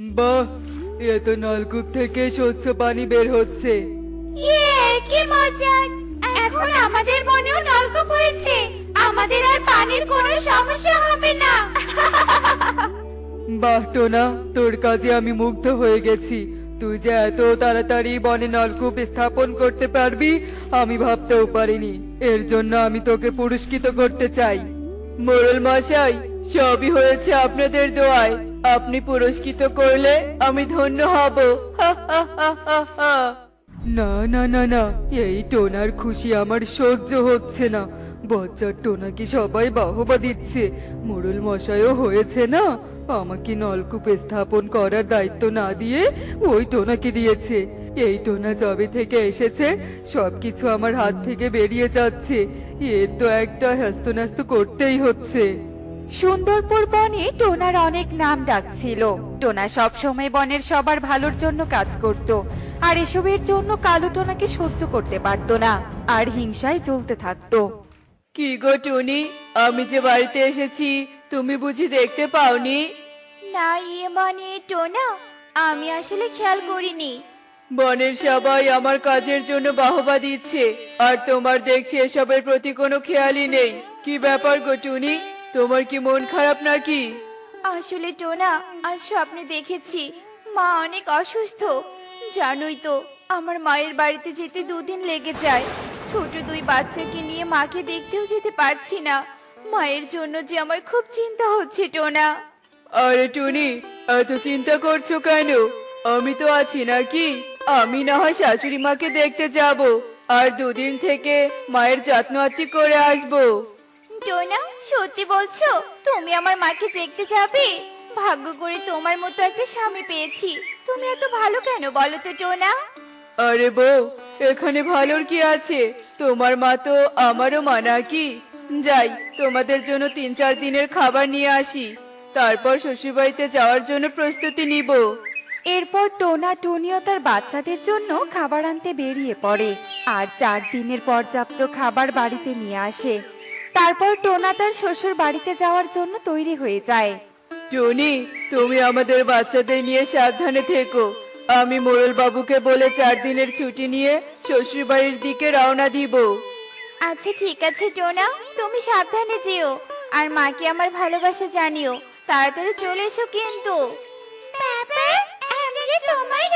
বাহ এ তো নলকূপ থেকে স্বচ্ছ পানি বের হচ্ছে। ইয়ে কি মজা। এখন আমাদের মনেও নলকূপ হয়েছে। আমাদের আর পানির কোনো সমস্যা হবে না। বাহ টোনা তোর কাজে আমি মুগ্ধ হয়ে গেছি। তুই যে এত তাড়াতাড়ি বনে নলকূপ স্থাপন করতে পারবি আমি ভাবতেও পারিনি। এর জন্য আমি তোকে পুরস্কৃত করতে চাই। মোরল মশাই সবই হয়েছে আপনাদের দোয়ায়। আপনি পুরস্কৃত করলে আমি ধন্য হব। না না না না, এই টোনার খুশি আমার সহ্য হচ্ছে না। বচ্চার টোনাকে সবাই বাহবা দিচ্ছে? মোড়ল মশাইও হয়েছে না? আমাকে নলকূপ স্থাপন করার দায়িত্ব না দিয়ে ওই টোনাকে দিয়েছে। এই টোনা জবে থেকে এসেছে, সবকিছু আমার হাত থেকে বেরিয়ে যাচ্ছে। এর তো একটা হ্যাস্ত করতেই হচ্ছে। সুন্দরপুর বনে টোনার অনেক নাম ডাকছিল। টোনা সব সময় বনের সবার ভালোর জন্য কাজ করত আর এসবের জন্য কালো টোনাকে সহ্য করতে পারতো না আর হিংসায় চলতে থাকতো। কি গো টুনি আমি যে বাড়িতে এসেছি তুমি বুঝি দেখতে পাওনি? না ইয়ে মানে টোনা আমি আসলে খেয়াল করিনি। বনের সবাই আমার কাজের জন্য বাহবা দিচ্ছে আর তোমার দেখছি এসবের প্রতি কোনো খেয়ালই নেই। কি ব্যাপার গো টুনি? তোমার কি মন খারাপ নাকি? আসলে টোনা আজ স্বপ্নে দেখেছি। মা অনেক অসুস্থ। জানোই তো আমার মায়ের বাড়িতে যেতে দুদিন লেগে যায়। ছোট দুই বাচ্চাকে নিয়ে মাকে দেখতেও যেতে পারছি না। মায়ের জন্য যে আমার খুব চিন্তা হচ্ছে টোনা। আরে টুনি এত চিন্তা করছ কেন? আমি তো আছি নাকি? আমি না হয় শাশুড়ি মাকে দেখতে যাব। আর দুদিন থেকে মায়ের যত্ন আত্তি করে আসব। টোনা সত্যি বলছো? তুমি আমার মাকে দেখতে যাবে? ভাগ্য করে তোমার মতো একটা স্বামী পেয়েছি। তুমি এত ভালো কেন বলো তো টোনা আরে বউ এখানে ভালোর কি আছে? তোমার মা তো আমারও মা নাকি? যাই তোমাদের জন্য তিন চার দিনের খাবার নিয়ে আসি। তারপর শ্বশুরবাড়িতে যাওয়ার জন্য প্রস্তুতি নিব। এরপর টোনা টুনিও তার বাচ্চাদের জন্য খাবার আনতে বেরিয়ে পড়ে। আর চার দিনের পর্যাপ্ত খাবার বাড়িতে নিয়ে আসে। তারপর টোনা তার শ্বশুর বাড়িতে যাওয়ার জন্য তৈরি হয়ে যায়। টনি তুমি আমাদের বাচ্চাদের নিয়ে সাবধানে থেকো। আমি মোড়ল বাবুকে বলে চার দিনের ছুটি নিয়ে শ্বশুরবাড়ির দিকে রওনা দিব। আচ্ছা ঠিক আছে টোনা। তুমি সাবধানে যেও। আর মাকে আমার ভালোবাসা জানিও। তাড়াতাড়ি চলে এসো কিন্তু। বাবা আমরা তোমায়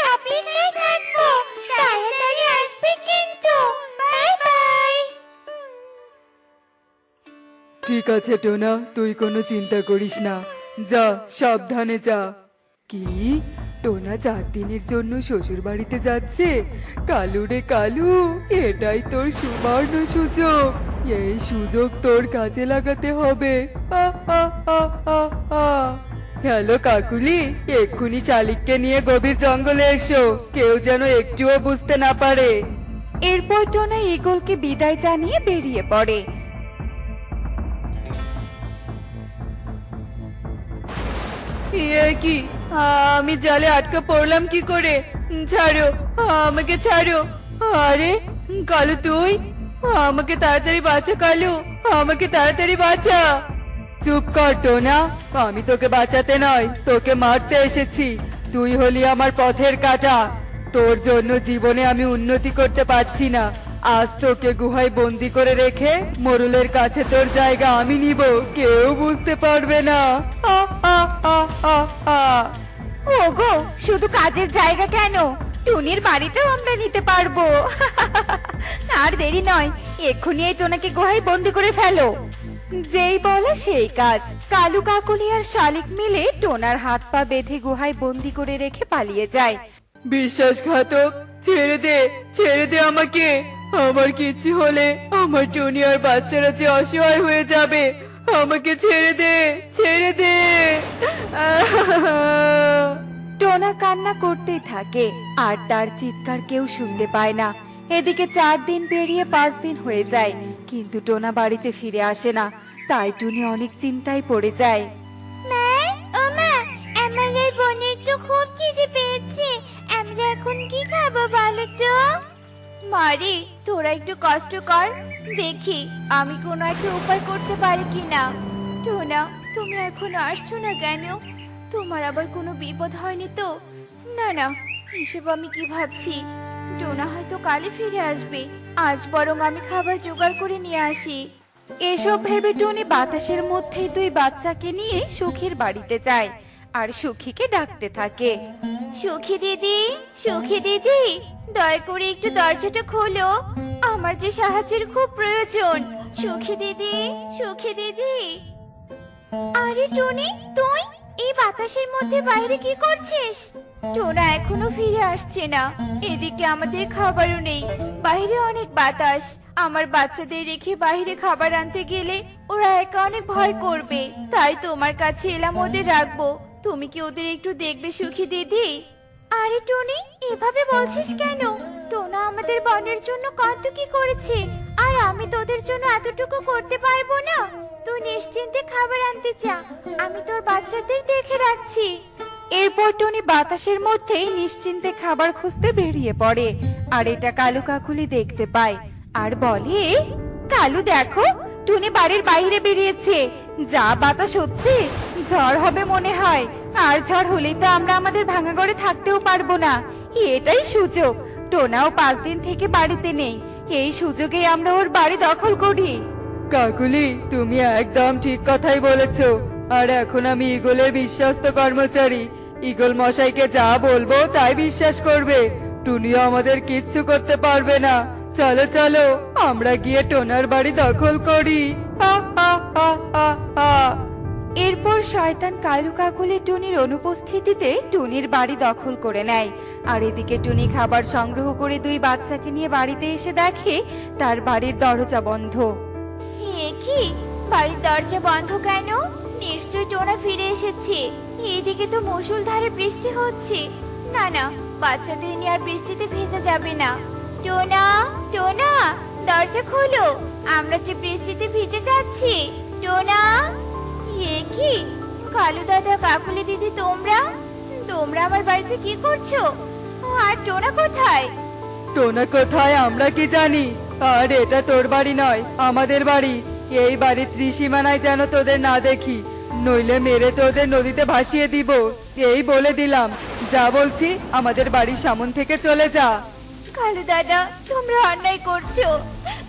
ঠিক আছে, টোনা, তুই কোনো চিন্তা করিস না। যা, সাবধানে যা। কি? টোনা চার দিনের জন্য শ্বশুর বাড়িতে যাচ্ছে? কালু রে কালু, এটাই তোর সুবর্ণ সুযোগ। এই সুযোগ তোর কাজে লাগাতে হবে। হ্যালো কাকুলি, এক্ষুনি চালিককে নিয়ে গভীর জঙ্গলে এসো। কেউ যেন একটুও বুঝতে না পারে। এরপর টোনা ইগলকে বিদায় জানিয়ে বেরিয়ে পড়ে। ইয়ে কি? আমি জালে আটকা পড়লাম কি করে? ছাড়ো, আমাকে ছাড়ো। আরে, কালু তুই? আমাকে তাড়াতাড়ি বাঁচা, কালু। আমাকে তাড়াতাড়ি বাঁচা। চুপ কর, টোনা। আমি তোকে বাঁচাতে নয়, তোকে মারতে এসেছি। তুই হলি আমার পথের কাটা। তোর জন্য জীবনে আমি উন্নতি করতে পারছি না। আজ তোকে গুহায় বন্দি করে রেখে মরুলের কাছে তোর জায়গা আমি নিব। কেউ বুঝতে পারবে না। ওগো শুধু কাজের জায়গা কেন? টুনির বাড়িতেও আমরা নিতে পারব। আর দেরি নয় এক্ষুনি এই টোনাকে গুহায় বন্দি করে ফেলো। যেই বলে সেই কাজ। কালু কাকুলি আর শালিক মিলে টোনার হাত পা বেঁধে গুহায় বন্দি করে রেখে পালিয়ে যায়। বিশ্বাসঘাতক ছেড়ে দে ছেড়ে দে আমাকে। আমার কিছু হলে আমার টুনি আর বাচ্চারা যে অসহায় হয়ে যাবে আমাকে ছেড়ে দে ছেড়ে দে। টোনা কান্না করতেই থাকে আর তার চিৎকার কেউ শুনতে পায় না। এদিকে চার দিন পেরিয়ে পাঁচ দিন হয়ে যায় কিন্তু টোনা বাড়িতে ফিরে আসে না। তাই টুনি অনেক চিন্তায় পড়ে যায়। আমার এই বোনের তো খুব খিদে পেয়েছে। আমরা এখন কি খাব বলো তো? মারি তোরা একটু কষ্ট কর। দেখি আমি কোনো একটা উপায় করতে পারি কি না টোনা, তুমি এখনও আসছো না কেন? তোমার আবার কোনো বিপদ হয়নি তো? না না হিসেব আমি কি ভাবছি? টোনা হয়তো কালই ফিরে আসবে। আজ বরং আমি খাবার জোগাড় করে নিয়ে আসি। এসব ভেবে টনি বাতাসের মধ্যেই দুই বাচ্চাকে নিয়ে সুখীর বাড়িতে যায়। আর সুখীকে ডাকতে থাকে। সুখী দিদি সুখী দিদি, দয়া করে একটু দরজাটা খোলো। আমার যে সাহায্যের খুব প্রয়োজন। সুখী দিদি সুখী দিদি। আরে টনি, তুই এই বাতাসের মধ্যে বাইরে কি করছিস? টোনা এখনও ফিরে আসছে না। এদিকে আমাদের খাবারও নেই। বাইরে অনেক বাতাস। আমার বাচ্চাদের রেখে বাইরে খাবার আনতে গেলে ওরা একা অনেক ভয় করবে। তাই তোমার কাছে এলাম ওদের রাখব। তুমি কি ওদের একটু দেখবে সুখী, দিদি? আরে, টনি, এভাবে বলছিস কেন? টোনা আমাদের বনের জন্য কত কি করেছে, আর আমি তোদের জন্য এতটুকু করতে পারব না? তুই নিশ্চিন্তে খাবার আনতে চা আমি তোর বাচ্চাদের দেখে রাখছি। এরপর টনি বাতাসের মধ্যেই নিশ্চিন্তে খাবার খুঁজতে বেরিয়ে পড়ে, আর এটা কালু কাকুলি দেখতে পায়, আর বলে, কালু দেখো, টুনি বাড়ির বাইরে বেরিয়েছে, যা বাতাস হচ্ছে। ঝড় হবে মনে হয়। আর ঝড় হলেই তো আমরা আমাদের ভাঙা ঘরে থাকতেও পারব না। এটাই সুযোগ। টোনাও পাঁচ দিন থেকে বাড়িতে নেই। এই সুযোগে আমরা ওর বাড়ি দখল করি। কাকুলি, তুমি একদম ঠিক কথাই বলেছ। আর এখন আমি ইগলের বিশ্বস্ত কর্মচারী। ইগল মশাইকে যা বলব তাই বিশ্বাস করবে। টুনিও আমাদের কিচ্ছু করতে পারবে না। চলো চলো, আমরা গিয়ে টোনার বাড়ি দখল করি। হা হা হা হা। এরপর শয়তান কালু কাকুলি টুনির অনুপস্থিতিতে টুনির বাড়ি দখল করে নেয়। আর এদিকে টুনি খাবার সংগ্রহ করে দুই বাচ্চাকে নিয়ে বাড়িতে এসে দেখে তার বাড়ির দরজা বন্ধ। এ কি? বাড়ির দরজা বন্ধ কেন? নিশ্চয়ই টোনা ফিরে এসেছে। এদিকে তো মুষলধারে বৃষ্টি হচ্ছে। না না, বাচ্চাদের নিয়ে আর বৃষ্টিতে ভেজা যাবে না। টোনা টোনা, দরজা খোলো। আমরা যে বৃষ্টিতে ভিজে যাচ্ছি। টোনা এ কি? কালু দাদা কাকুলি দিদি তোমরা? তোমরা আমার বাড়িতে কি করছ? আর টোনা কোথায়? টোনা কোথায় আমরা কি জানি? আর এটা তোর বাড়ি নয় আমাদের বাড়ি। এই বাড়ির ত্রিসীমানায় যেন তোদের না দেখি নইলে মেরে তোদের নদীতে ভাসিয়ে দিব। এই বলে দিলাম যা বলছি আমাদের বাড়ির সামন থেকে চলে যা। কালু দাদা তোমরা অন্যায় করছ।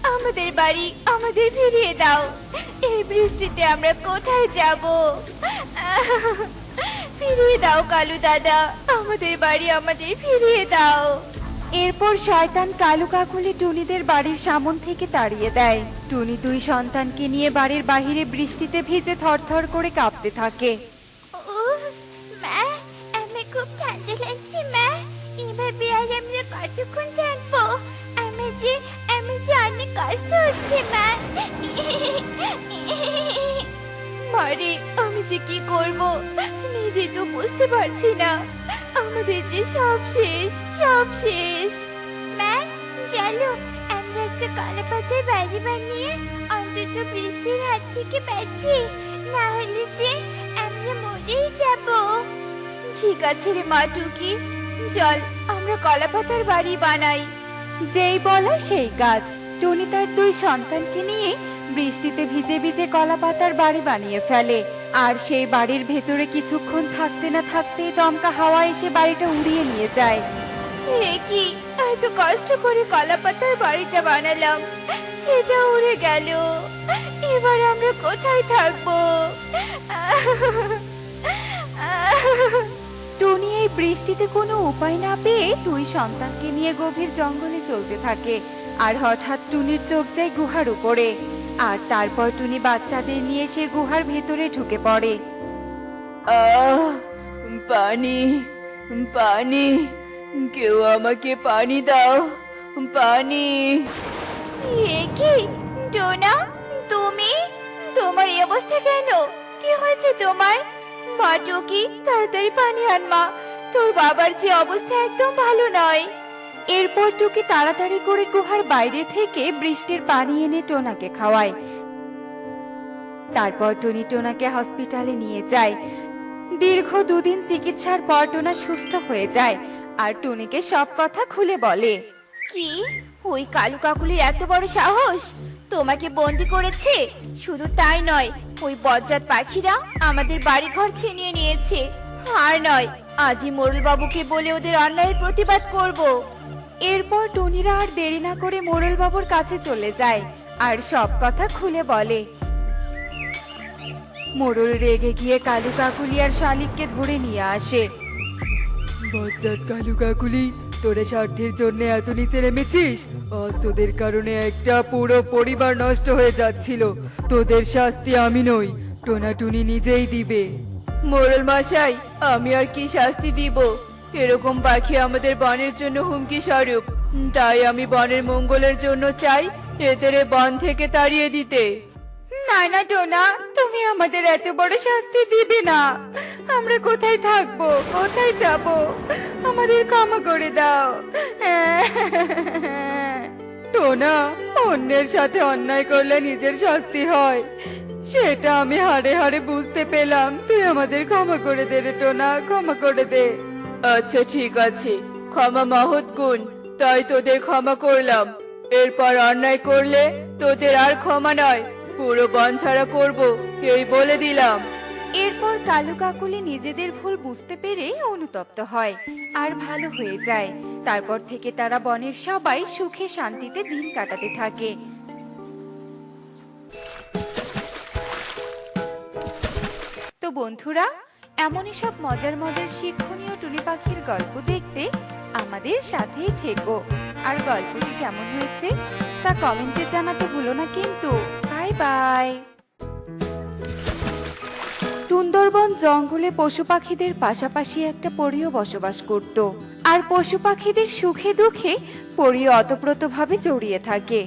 আমাদের বাড়ি আমাদের ফিরিয়ে দাও। এই বৃষ্টিতে আমরা কোথায় যাব? ফিরিয়ে দাও কালু দাদা, আমাদের বাড়ি আমাদের ফিরিয়ে দাও। এরপর শয়তান কালু কাকুলি টুনিদের বাড়ির সামন থেকে তাড়িয়ে দেয়। টুনি দুই সন্তানকে নিয়ে বাড়ির বাহিরে বৃষ্টিতে ভিজে থরথর করে কাঁপতে থাকে। অনেক হচ্ছে মা। মারে আমি যে কি করব? নিজে তো বুঝতে পারছি না। আমাদের যে সব শেষ সব শেষ। মা চলো আমরা একটা কলা পাতার বাড়ি বানিয়ে অন্তত বৃষ্টির হাত থেকে বাঁচি। না হলে যে আমরা মরেই যাব। ঠিক আছে রে মা টুকি। চল আমরা কলা পাতার বাড়ি বানাই। যেই বলা সেই গাছ। টুনি তার দুই সন্তানকে নিয়ে বৃষ্টিতে ভিজে ভিজে কলা পাতার বাড়ি বানিয়ে ফেলে। আর সেই বাড়ির ভেতরে কিছুক্ষণ থাকতে না থাকতেই দমকা হাওয়া এসে বাড়িটা উড়িয়ে নিয়ে যায়। এ কি এত কষ্ট করে কলা পাতার বাড়িটা বানালাম। সেটা উড়ে গেল। এবার আমরা কোথায় থাকব? টুনি এই বৃষ্টিতে কোনো উপায় না পেয়ে দুই সন্তানকে নিয়ে গভীর জঙ্গলে চলতে থাকে। আর হঠাৎ টুনির চোখ যায় গুহার উপরে আর তারপর টুনি বাচ্চাদের নিয়ে সে গুহার ভেতরে ঢুকে পড়ে। আহ পানি পানি কেউ আমাকে পানি দাও পানি। এ কি টোনা তুমি? তোমার এই অবস্থা কেন? কি হয়েছে তোমার? মা টুকি তাড়াতাড়ি পানি আন মা তোর বাবার যে অবস্থা একদম ভালো নয়। এরপর টুকি তাড়াতাড়ি করে গুহার বাইরে থেকে বৃষ্টির পানি এনে টোনাকে খাওয়ায়। তারপর টনি টোনাকে হসপিটালে নিয়ে যায়। দীর্ঘ দুদিন চিকিৎসার পর টোনা সুস্থ হয়ে যায় আর টুনিকে সব কথা খুলে বলে। কি? ওই কালু কাকুলির এত বড় সাহস? তোমাকে বন্দি করেছে? শুধু তাই নয়, ওই বজ্জাত পাখিরা আমাদের বাড়ি ঘর ছিনিয়ে নিয়েছে। আর নয়, আজই মোরল বাবুকে বলে ওদের অন্যায়ের প্রতিবাদ করব। এরপর টুনিরা আর দেরি না করে মোড়ল বাবুর কাছে চলে যায় আর সব কথা খুলে বলে। মোড়ল রেগে গিয়ে কালু কাকুলি আর শালিককে ধরে নিয়ে আসে। বজ্জাত কালু কাকুলি তোরা স্বার্থের জন্য এত নিচে নেমেছিস? আজ তোদের কারণে একটা পুরো পরিবার নষ্ট হয়ে যাচ্ছিল। তোদের শাস্তি আমি নই টোনাটুনি নিজেই দিবে। মোরল মশাই আমি আর কি শাস্তি দিব? এরকম পাখি আমাদের বনের জন্য হুমকি স্বরূপ। তাই আমি বনের মঙ্গলের জন্য চাই এদের বন থেকে তাড়িয়ে দিতে। না না, টোনা, তুমি আমাদের এত বড় শাস্তি দিবে না। আমরা কোথায় থাকব? কোথায় যাব? আমাদের ক্ষমা করে দাও। টোনা, অন্যের সাথে অন্যায় করলে নিজের শাস্তি হয়। সেটা আমি হাড়ে হাড়ে বুঝতে পেলাম। তুই আমাদের ক্ষমা করে দে রে, টোনা, ক্ষমা করে দে। আচ্ছা ঠিক আছে। ক্ষমা মহৎ গুণ, তাই তোদের ক্ষমা করলাম। এরপর অন্যায় করলে তোদের আর ক্ষমা নয়। পুরো বন ছাড়া করব, এই বলে দিলাম। এরপর কালু কাকুলি নিজেদের ভুল বুঝতে পেরে অনুতপ্ত হয়। আর ভালো হয়ে যায়। তারপর থেকে তারা বনের সবাই সুখে শান্তিতে দিন কাটাতে থাকে। তো বন্ধুরা এমনই সব মজার মজার শিক্ষণীয় টুনি পাখির গল্প দেখতে আমাদের সাথেই থেকো। আর গল্পটি কেমন হয়েছে তা কমেন্টে জানাতে ভুলো না কিন্তু। Bye by. সুন্দরবন জঙ্গলে পশু পাখিদের পাশাপাশি একটা পরিও বসবাস করত। আর পশু পাখিদের সুখে দুঃখে পরী অতপ্রতভাবে জড়িয়ে থাকে।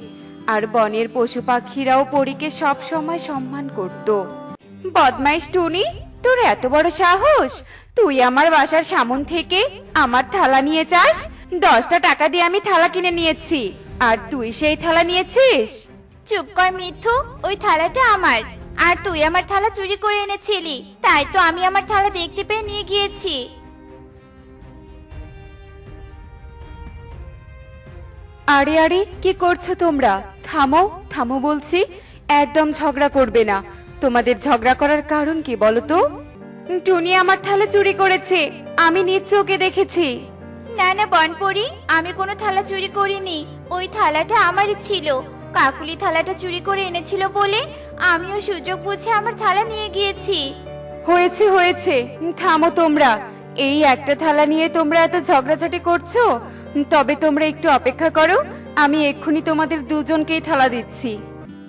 আর বনের পশু পাখিরাও পরীকে সব সময় সম্মান করত। বদমাইশ টুনি তোর এত বড় সাহস? তুই আমার বাসার সামন থেকে আমার থালা নিয়ে যাস দশটা টাকা দিয়ে আমি থালা কিনে নিয়েছি। আর তুই সেই থালা নিয়েছিস? চুপ কর মিথ্যু ওই থালাটা আমার। আর তুই আমার থালা চুরি করে এনেছিলি তাই তো আমি আমার থালা দেখতে পেয়ে নিয়ে গিয়েছি। আরে আরে কি করছ তোমরা? থামো থামো বলছি। একদম ঝগড়া করবে না। তোমাদের ঝগড়া করার কারণ কি বলো তো? টুনি আমার থালা চুরি করেছে আমি নিজ চোখে দেখেছি। না না বনপরি আমি কোনো থালা চুরি করিনি ওই থালাটা আমারই ছিল। কাকুলি থালাটা চুরি করে এনেছিল বলে আমিও সুযোগ বুঝে আমার থালা নিয়ে গিয়েছি। হয়েছে হয়েছে থামো তোমরা। এই একটা থালা নিয়ে তোমরা এত ঝগড়াঝাটি করছ? তবে তোমরা একটু অপেক্ষা করো আমি এক্ষুনি তোমাদের দুজনকেই থালা দিচ্ছি।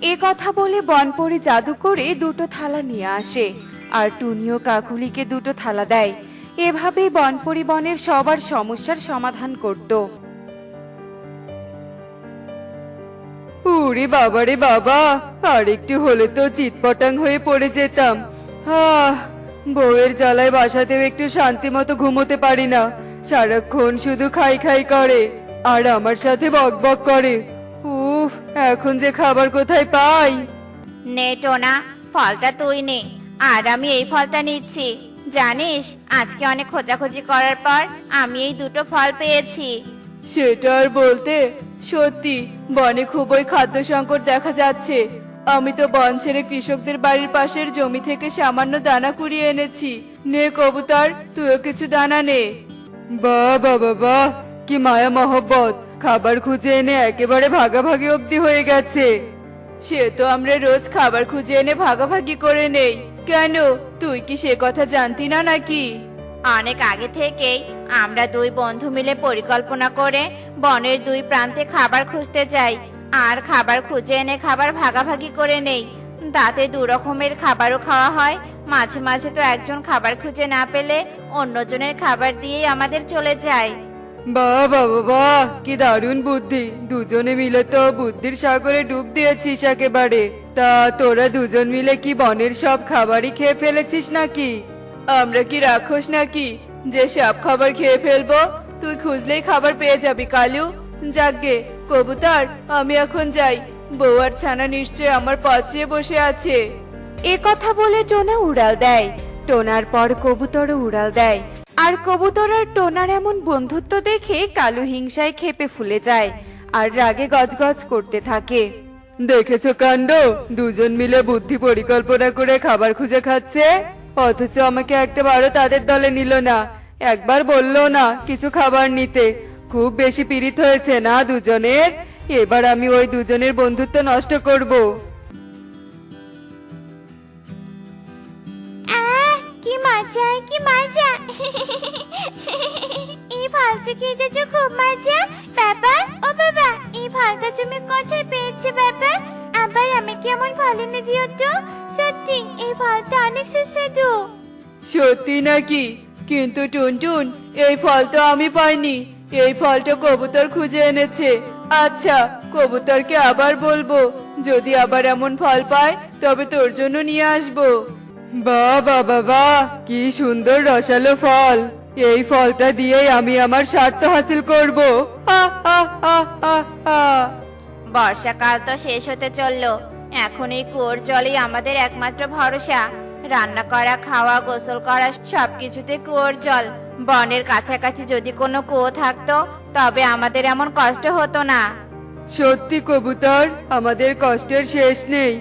এ কথা বলে বনপরি জাদু করে দুটো থালা নিয়ে আসে, আর টুনিও কাকুলিকে দুটো থালা দেয়। এভাবেই বনপরি বনের সবার সমস্যার সমাধান করতো। ওরে বাবা রে বাবা আর একটু হলে তো চিৎপটাং হয়ে পড়ে যেতাম। আহ, বউয়ের জ্বালায় বাসাতেও একটু শান্তি মতো ঘুমোতে পারি না। সারাক্ষণ শুধু খাই খাই করে, আর আমার সাথে বক বক করে। এখন যে খাবার কোথায় পাই? নে টোনা ফলটা তুই নে। আর আমি এই ফলটা নিচ্ছি। জানিস আজকে অনেক খোঁজাখুঁজি করার পর আমি এই দুটো ফল পেয়েছি। সেটা আর বলতে সত্যি বনে খুবই খাদ্য সংকট দেখা যাচ্ছে। আমি তো বন ছেড়ে কৃষকদের বাড়ির পাশের জমি থেকে সামান্য দানা কুড়িয়ে এনেছি। নে কবুতর তুইও কিছু দানা নে। বাহ বাবা বাহ কি মায়া মহব্বত। খাবার খুঁজে এনে একেবারে ভাগাভাগি অবধি হয়ে গেছে। সে তো আমরা রোজ খাবার খুঁজে এনে ভাগাভাগি করে নেই। কেন? তুই কি সে কথা জানতি না নাকি? অনেক আগে থেকেই আমরা দুই বন্ধু মিলে পরিকল্পনা করে বনের দুই প্রান্তে খাবার খুঁজতে যাই। আর খাবার খুঁজে এনে খাবার ভাগাভাগি করে নেই। তাতে দু রকমের খাবারও খাওয়া হয়। মাঝে মাঝে তো একজন খাবার খুঁজে না পেলে অন্যজনের খাবার দিয়েই আমাদের চলে যায়। বাহ বাবা বাহ কি দারুণ বুদ্ধি। দুজনে মিলে তো বুদ্ধির সাগরে ডুব দিয়েছিস একেবারে। তা তোরা দুজন মিলে কি বনের সব খাবারই খেয়ে ফেলেছিস নাকি? আমরা কি রাক্ষস নাকি? যে সব খাবার খেয়ে ফেলব, তুই খুঁজলেই খাবার পেয়ে যাবি, কালু। যাকগে কবুতর, আমি এখন যাই। বউ আর ছানা নিশ্চয় আমার পথ বসে আছে। এ কথা বলে টোনা উড়াল দেয়। টোনার পর কবুতরও উড়াল দেয়। আর কবুতর আর টোনার এমন বন্ধুত্ব দেখে কালু হিংসায় খেপে ফুলে যায় আর রাগে গজগজ করতে থাকে। দেখেছ কাণ্ড? দুজন মিলে বুদ্ধি পরিকল্পনা করে খাবার খুঁজে খাচ্ছে। অথচ আমাকে একটা বারো তাদের দলে নিল না। একবার বলল না কিছু খাবার নিতে। খুব বেশি পীড়িত হয়েছে না দুজনের? এবার আমি ওই দুজনের বন্ধুত্ব নষ্ট করব। আহ কি মজা কি মজা। এই ফলটা তো খুব মজা? বাবা, ও বাবা, এই ফলটা তুমি কোথায় পেয়েছ, বাবা? আবার আমি কেমন ফল এনে দিও সত্যি, এই ফলটা অনেক সুস্বাদু। সত্যি নাকি? কিন্তু টুনটুন, এই ফল তো আমি পাইনি। এই ফলটা কবুতর খুঁজে এনেছে। আচ্ছা কবুতরকে আবার বলব। যদি আবার এমন ফল পায়, তবে তোর জন্য নিয়ে আসব। বাহ বাবা কি সুন্দর রসালো ফল। এই ফলটা দিয়েই আমি আমার স্বার্থ হাসিল করব। বর্ষাকাল তো শেষ হতে চলল। এখন এই কুয়োর জলই আমাদের একমাত্র ভরসা। রান্না করা খাওয়া গোসল করা সবকিছুতে কুয়োর জল। বনের কাছাকাছি যদি কোনো কুয়ো থাকতো তবে আমাদের এমন কষ্ট হতো না। সত্যি কবুতর আমাদের কষ্টের শেষ নেই।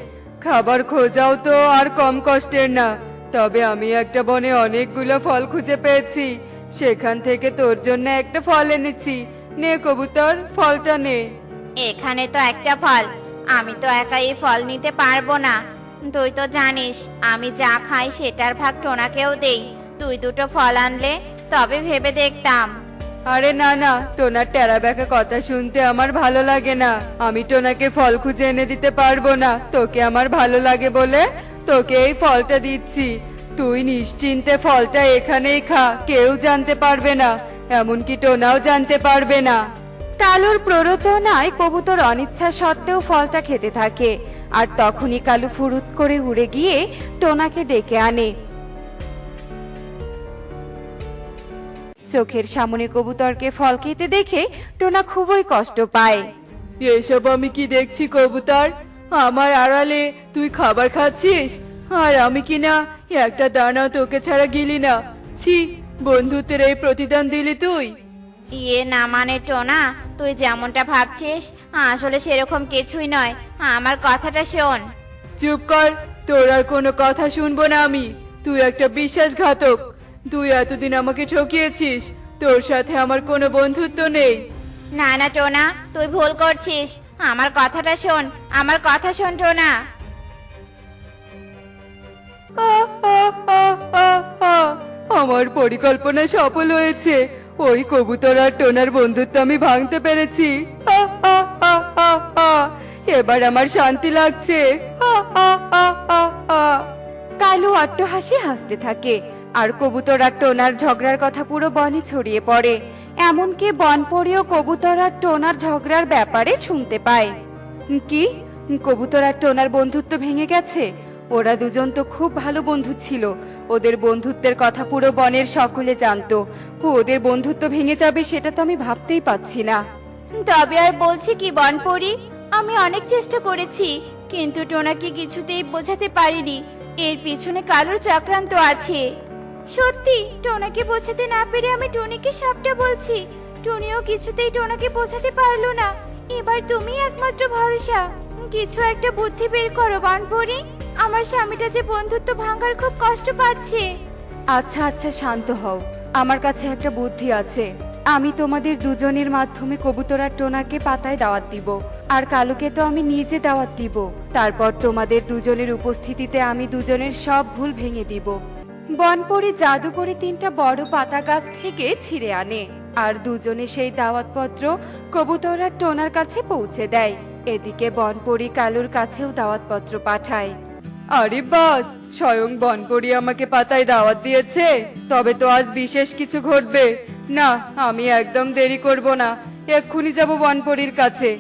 খাবার খোঁজাও তো আর কম কষ্টের না। তবে আমি একটা বনে অনেকগুলো ফল খুঁজে পেয়েছি। সেখান থেকে তোর জন্য একটা ফল এনেছি। নে কবুতর, ফলটা নে। এখানে তো একটা ফল। আমি তো একা এই ফল নিতে পারব না। তুই তো জানিস, আমি যা খাই সেটার ভাগ টোনাকেও দেই। তুই দুটো ফল আনলে, তবে ভেবে দেখতাম। আরে না না, টোনার টেরা ব্যাকা কথা শুনতে আমার ভালো লাগে না। আমি টোনাকে ফল খুঁজে এনে দিতে পারব না। তোকে আমার ভালো লাগে বলে তোকে এই ফলটা দিচ্ছি। তুই নিশ্চিন্তে ফলটা এখানেই খা, কেউ জানতে পারবে না, এমনকি টোনাও জানতে পারবে না। কালুর প্ররোচনায় কবুতর অনিচ্ছা সত্ত্বেও ফলটা খেতে থাকে, আর তখনই কালু ফুরুত করে উড়ে গিয়ে টোনাকে ডেকে আনে। চোখের সামনে কবুতরকে ফল খেতে দেখে টোনা খুবই কষ্ট পায়। এসব আমি কি দেখছি কবুতর? আমার আড়ালে তুই খাবার খাচ্ছিস? আর আমি কি না? একটা দানা তোকে ছাড়া গিলি না। ছি বন্ধুত্বের এই প্রতিদান দিলি তুই। ইয়ে না মানে টোনা তুই যেমনটা ভাবছিস আসলে সেরকম কিছুই নয়। আমার কথাটা শোন। চুপ কর তোর আর কোনো কথা শুনব না আমি। তুই একটা বিশ্বাসঘাতক। তুই এতদিন আমাকে ঠকিয়েছিস তোর সাথে আমার কোনো বন্ধুত্ব নেই না না টোনা তুই ভুল করছিস আমার কথাটা শোন আমার কথা শোন টোনা আহ, আহ, আহ, আহ, আহ। আমার পরিকল্পনা সফল হয়েছে ওই কবুতর আর টোনার বন্ধুত্ব আমি ভাঙতে পেরেছি আহ, আহ, আহ, আহ, আহ। এবার আমার শান্তি লাগছে আহ, আহ, আহ, আহ, আহ। কালু অট্টহাসি হাসতে থাকে আর কবুতর আর টোনার ঝগড়ার কথা পুরো বনে ছড়িয়ে পড়ে। এমনকি বন পড়েও কবুতর আর টোনার ঝগড়ার ব্যাপারে শুনতে পায়। কি? কবুতর আর টোনার বন্ধুত্ব ভেঙে গেছে? ওরা দুজন তো খুব ভালো বন্ধু ছিল। ওদের বন্ধুত্বের কথা পুরো বনের সকলে জানতো। ওদের বন্ধুত্ব ভেঙে যাবে সেটা তো আমি ভাবতেই পাচ্ছি না। তবে আর বলছি কি বনপরি আমি অনেক চেষ্টা করেছি, কিন্তু টোনাকে কিছুতেই বোঝাতে পারিনি। এর পিছনে কালোর চক্রান্ত আছে। সত্যি, টোনাকে বোঝাতে না পেরে আমি টুনিকে সবটা বলছি। টুনিও কিছুতেই টোনাকে বোঝাতে পারল না। এবার তুমি একমাত্র ভরসা। কিছু একটা বুদ্ধি বের করো, বনপরি। আমার স্বামীটা যে বন্ধুত্ব ভাঙার খুব কষ্ট পাচ্ছে। আচ্ছা আচ্ছা শান্ত হও। আমার কাছে একটা বুদ্ধি আছে। আমি তোমাদের দুজনের মাধ্যমে কবুতর আর টোনাকে পাতায় দাওয়াত দিব। আর কালুকে তো আমি নিজে দাওয়াত দিব। তারপর তোমাদের দুজনের উপস্থিতিতে আমি দুজনের সব ভুল ভেঙে দিব। বনপরি জাদু করে তিনটা বড় পাতা গাছ থেকে ছিঁড়ে আনে আর দুজনে সেই দাওয়াতপত্র কবুতর আর টোনার কাছে পৌঁছে দেয়। এদিকে বনপরি কালুর কাছেও দাওয়াতপত্র পাঠায়। আরে বাস স্বয়ং বনপরি আমাকে পাতায় দাওয়াত দিয়েছে তবে তো আজ বিশেষ কিছু ঘটবে। না আমি একদম দেরি করব না এক্ষুনি যাব বনপরির কাছে।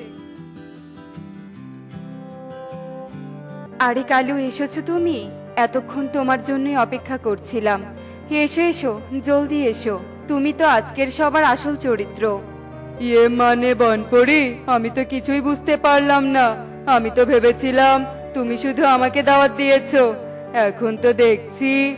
আরে কালু এসেছ তুমি? এতক্ষণ তোমার জন্যই অপেক্ষা করছিলাম। এসো এসো জলদি এসো। তুমি তো আজকের সবার আসল চরিত্র। ইয়ে মানে বনপরি? আমি তো কিছুই বুঝতে পারলাম না। আমি তো ভেবেছিলাম তুমি শুধু আমাকে দাওয়াত দিয়েছ। এখন তো দেখছি।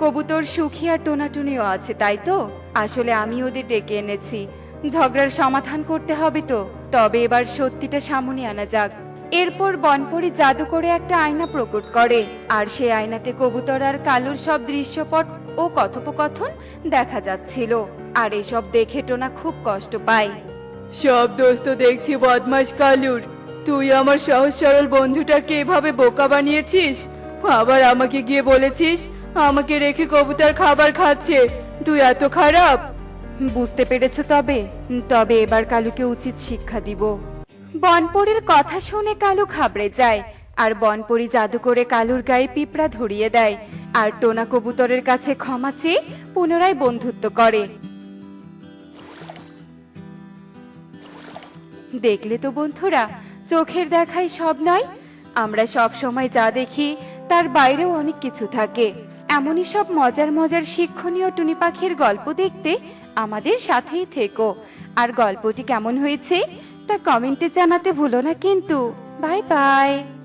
কবুতর সুখী আর টোনাটুনিও আছে তাই তো? আসলে আমি ওদের ডেকে এনেছি। ঝগড়ার সমাধান করতে হবে তো। তবে এবার সত্যিটা সামনে আনা যাক। এরপর বনপরি জাদু করে একটা আয়না প্রকট করে আর সেই আয়নাতে কবুতর আর কালুর সব দৃশ্যপট ও কথোপকথন দেখা যাচ্ছিল আর এসব দেখে টোনা খুব কষ্ট পায়। সব দোস্ত দেখছি বদমাস কালুর। তুই আমার সহজ সরল বন্ধুটাকে এভাবে বোকা বানিয়েছিস? আবার আমাকে গিয়ে বলেছিস আমাকে রেখে কবুতর খাবার খাচ্ছে তুই এত খারাপ? বুঝতে পেরেছ তবে তবে এবার কালুকে উচিত শিক্ষা দিব। বনপরীর কথা শুনে কালু ঘাবড়ে যায়, আর বনপরী জাদু করে কালুর গায়ে পিঁপড়া ধরিয়ে দেয়, আর টোনা কবুতরের কাছে ক্ষমা চেয়ে পুনরায় বন্ধুত্ব করে। দেখলে তো বন্ধুরা, চোখের দেখাই সব নয়, আমরা সব সময় যা দেখি, তার বাইরেও অনেক কিছু থাকে। এমনই সব মজার মজার শিক্ষণীয় টুনি পাখির গল্প দেখতে আমাদের সাথেই থেকো। আর গল্পটি কেমন হয়েছে? তা কমেন্টে জানাতে ভুলো না কিন্তু। Bye bye.